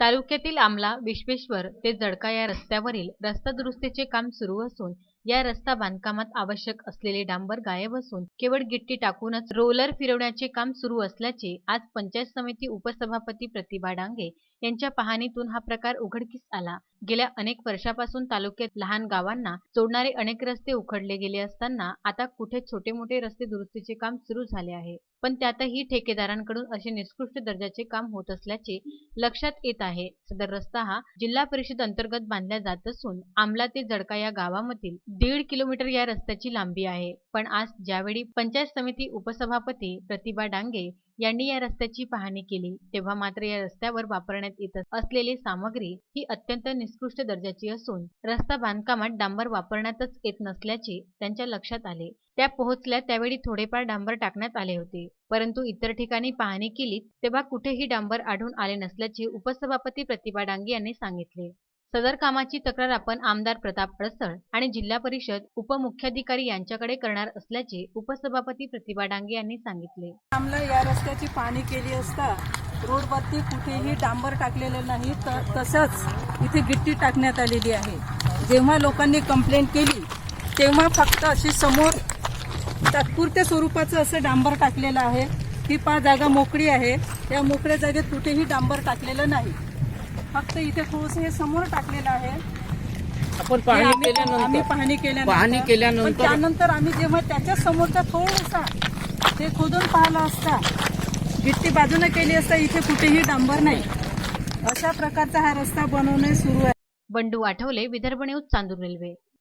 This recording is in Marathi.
तालुक्यातील आमला विश्वेश्वर ते जडका या रस्त्यावरील रस्ता दुरुस्तीचे काम सुरू असून या रस्ता बांधकामात आवश्यक असलेले डांबर गायब असून केवळ गिट्टी टाकूनच रोलर फिरवण्याचे काम सुरू असल्याचे आज पंचायत समिती उपसभापती प्रतिभा डांगे यांच्या पाहणीतून हा प्रकार उघडकीस आला. गेल्या अनेक वर्षापासून तालुक्यात लहान गावांना जोडणारे अनेक रस्ते उखडले गेले असताना आता कुठे छोटे मोठे रस्ते दुरुस्तीचे काम सुरू झाले आहे. पण त्यातही ठेकेदारांकडून असे निकृष्ट दर्जाचे काम होत असल्याचे लक्षात येत आहे. सदर रस्ता हा जिल्हा परिषद अंतर्गत बांधला जात असून आमला ते जडका या गावामधील दीड किलोमीटर या रस्त्याची लांबी आहे. पण आज ज्यावेळी पंचायत समिती उपसभापती प्रतिभा डांगे यांनी या रस्त्याची पाहणी केली तेव्हा मात्र या रस्त्यावर वापरण्यात येत असलेली सामग्री ही अत्यंत निकृष्ट दर्जाची असून रस्ता बांधकामात डांबर वापरण्यातच येत नसल्याचे त्यांच्या लक्षात आले. त्या पोहोचल्या त्यावेळी थोडेफार डांबर टाकण्यात आले होते. परंतु इतर ठिकाणी पाहणी केली तेव्हा कुठेही डांबर आढळून आले नसल्याचे उपसभापती प्रतिभा डांगे यांनी सांगितले. सदर कामाची तक्रार आपण आमदार प्रताप अडसळ आणि जिल्हा परिषद उपमुख्याधिकारी यांच्याकडे करणार असल्याचे उपसभापती प्रतिभा डांगे यांनी सांगितले. आम्हाला या रस्त्याची पाहणी केली असता रोडवरती कुठेही डांबर टाकलेलं नाही तर तसंच इथे गिट्टी टाकण्यात आलेली आहे. जेव्हा लोकांनी कंप्लेंट केली तेव्हा फक्त अशी समोर तात्पुरत्या स्वरूपाचं असं डांबर टाकलेलं आहे. ही पा जागा मोकळी आहे. या मोकळ्या जागेत कुठेही डांबर टाकलेलं नाही. फक्त इथे थोडंसं हे समोर टाकलेलं आहे. आपण पाहणी आम्ही- केल्यानंतर. आम्ही पाहणी केल्यानंतर. पाहणी केल्यानंतर- पण त्यानंतर आम्ही जेव्हा त्याच्या समोरचा थोडासा ते खोदून पाहिला असता गिट्टी बाजूने केली असता इथे कुठेही डांबर नाही. अशा प्रकारचा हा रस्ता बनवणे सुरू आहे. Bandu Athawale Vidarbha news Chandur railway.